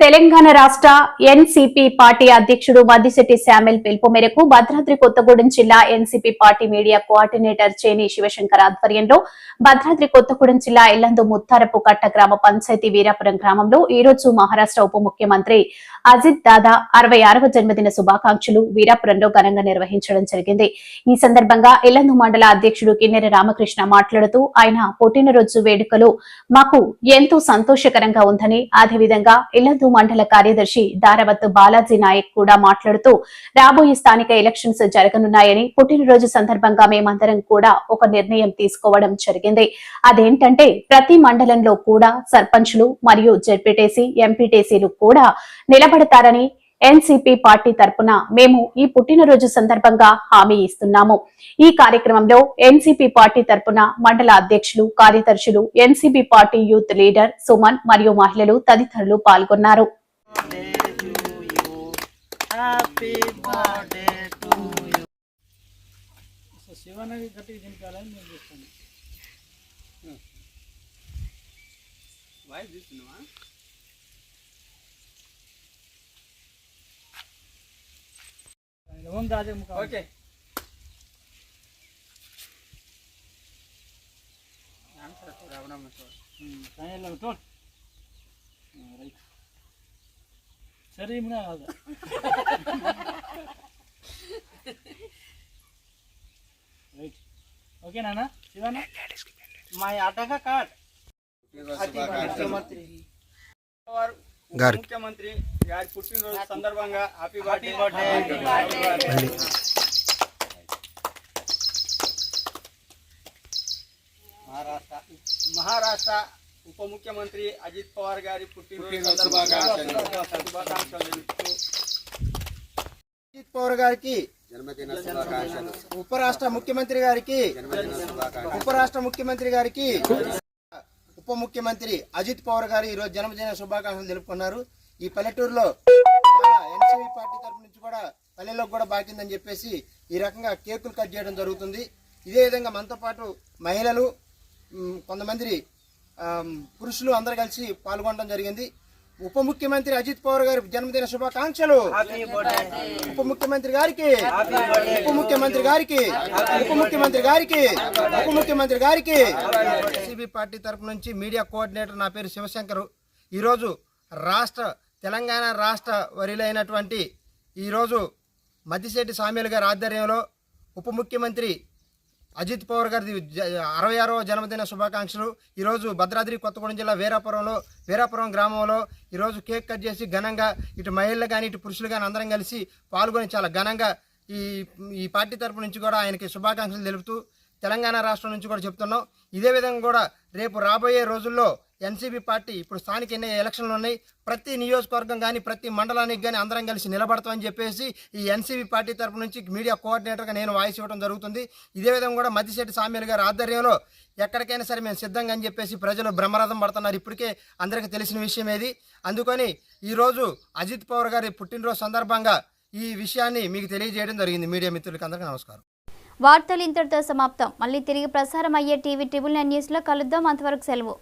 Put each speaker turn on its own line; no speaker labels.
తెలంగాణ రాష్ట్ర NCP party అధ్యక్షుడు మద్దిశెట్టి శామిల్ పిలుపు మేరకు భద్రాద్రి కొత్తగూడెం జిల్లా ఎన్సీపీ పార్టీ మీడియా కోఆర్డినేటర్ చేని శివశంకర్ ఆధ్వర్యంలో భద్రాద్రి కొత్తగూడెం జిల్లా ఇల్లందు ముత్తారపు కట్ట గ్రామ పంచాయతీ వీరాపురం గ్రామంలో ఈ రోజు మహారాష్ట్ర ఉప ముఖ్యమంత్రి అజిత్ దాదా అరవై ఆరవ జన్మదిన శుభాకాంక్షలు వీరాపురంలో ఘనంగా నిర్వహించడం జరిగింది. ఈ సందర్భంగా ఇల్లందు మండల అధ్యక్షుడు కిన్నెర రామకృష్ణ మాట్లాడుతూ ఆయన పుట్టినరోజు వేడుకలు మాకు ఎంతో సంతోషకరంగా ఉందని అదేవిధంగా ఇల్లందు మండల కార్యదర్శి దారవత్ బాలాజీ నాయక్ కూడా మాట్లాడుతూ రాబోయే స్థానిక ఎలక్షన్స్ జరగనున్నాయని పుట్టినరోజు సందర్భంగా మేమందరం కూడా ఒక నిర్ణయం తీసుకోవడం జరిగింది. అదేంటంటే ప్రతి మండలంలో కూడా సర్పంచ్లు మరియు జెడ్పీటీసీ ఎంపీటీసీలు కూడా నిలబడతారని ఎన్సీపీ పార్టీ తరపున మేము ఈ పుట్టినరోజు సందర్భంగా హామీ ఇస్తున్నాము. ఈ కార్యక్రమంలో ఎన్సీపీ పార్టీ తరపున మండల అధ్యక్షులు కార్యదర్శులు NCP party youth leader Suman మరియు మహిళలు తదితరులు పాల్గొన్నారు.
హ్యాపీ हम मुमताज़ का
मुकाबला ओके नाम सर थोड़ा
बना मत
हम काय लव
टोन राइट
सरी मना आदा right okay Nana Sivana my आटा का
काट और అటక కార్డ్ ముఖ్యమంత్రి వారు ముఖ్యమంత్రి గారి పుట్టినరోజు సందర్భంగా హ్యాపీ బర్త్డే మహారాష్ట్ర మహారాష్ట్ర ఉప ముఖ్యమంత్రి అజిత్ పవార్ గారి పుట్టినరోజు సందర్భంగా శుభాకాంక్షలు తెలుపుతూ
అజిత్ పవార్ గారికి ఉపరాష్ట్ర ముఖ్యమంత్రి గారికి ఉపరాష్ట్ర ముఖ్యమంత్రి గారికి ఉప ముఖ్యమంత్రి అజిత్ పవార్ గారు ఈరోజు జన్మదిన శుభాకాంక్షలు తెలుపుకున్నారు. ఈ పల్లెటూరులో ఎన్సీవీ పార్టీ తరపు నుంచి కూడా పల్లెల్లోకి కూడా బాకిందని చెప్పేసి ఈ రకంగా కేకులు కట్ చేయడం జరుగుతుంది. ఇదే విధంగా మనతో పాటు మహిళలు కొంతమంది పురుషులు అందరు కలిసి పాల్గొనడం జరిగింది. ఉప ముఖ్యమంత్రి అజిత్ పవార్ గారి జన్మదిన శుభాకాంక్షలు. ఉప ముఖ్యమంత్రి గారికి ఉప ముఖ్యమంత్రి గారికి ఉప ముఖ్యమంత్రి గారికి. ఉప ముఖ్యమంత్రి గారికి సిబి పార్టీ తరపు నుంచి మీడియా కోఆర్డినేటర్ నా పేరు శివశంకర్. ఈరోజు రాష్ట్ర తెలంగాణ రాష్ట్ర వరిలైనటువంటి ఈరోజు మద్దిశెట్టి సామ్యులు గారి ఆధ్వర్యంలో ఉప ముఖ్యమంత్రి అజిత్ పవర్ గారి జ- అరవై ఆరవ జన్మదిన శుభాకాంక్షలు. ఈరోజు భద్రాద్రి కొత్తగూడెం జిల్లా వీరాపురంలో వీరాపురం గ్రామంలో ఈరోజు కేక్ కట్ చేసి ఘనంగా ఇటు మహిళలు కానీ ఇటు పురుషులు కానీ అందరం కలిసి పాల్గొని చాలా ఘనంగా ఈ ఈ పార్టీ తరపు నుంచి కూడా ఆయనకి శుభాకాంక్షలు తెలుపుతూ తెలంగాణ రాష్ట్రం నుంచి కూడా చెప్తున్నాం. ఇదే విధంగా కూడా రేపు రాబోయే రోజుల్లో ఎన్సీబీ పార్టీ ఇప్పుడు స్థానిక ఎన్ని ఎలక్షన్లు ఉన్నాయి. ప్రతి నియోజకవర్గం కానీ ప్రతి మండలానికి కానీ అందరం కలిసి నిలబడతామని చెప్పేసి ఈ ఎన్సీబీ పార్టీ తరపు నుంచి మీడియా కోఆర్డినేటర్గా నేను వాయిస్ ఇవ్వడం జరుగుతుంది. ఇదే విధంగా కూడా మద్దిశెట్టి సామ్యులు గారి ఆధ్వర్యంలో ఎక్కడికైనా సరే మేము సిద్ధంగా అని చెప్పేసి ప్రజలు బ్రహ్మరథం పడుతున్నారు. ఇప్పటికే అందరికీ తెలిసిన విషయం ఏది? అందుకని ఈరోజు అజిత్ పవర్ గారి పుట్టినరోజు సందర్భంగా ఈ విషయాన్ని మీకు తెలియజేయడం జరిగింది. మీడియా మిత్రులకి అందరికీ నమస్కారం.
వార్తలు ఇంతటితో సమాప్తం. మళ్ళీ తిరిగి ప్రసారం అయ్యే టీవీ ట్రిబుల్ నైన్ న్యూస్లో కలుద్దాం. అంతవరకు సెలవు.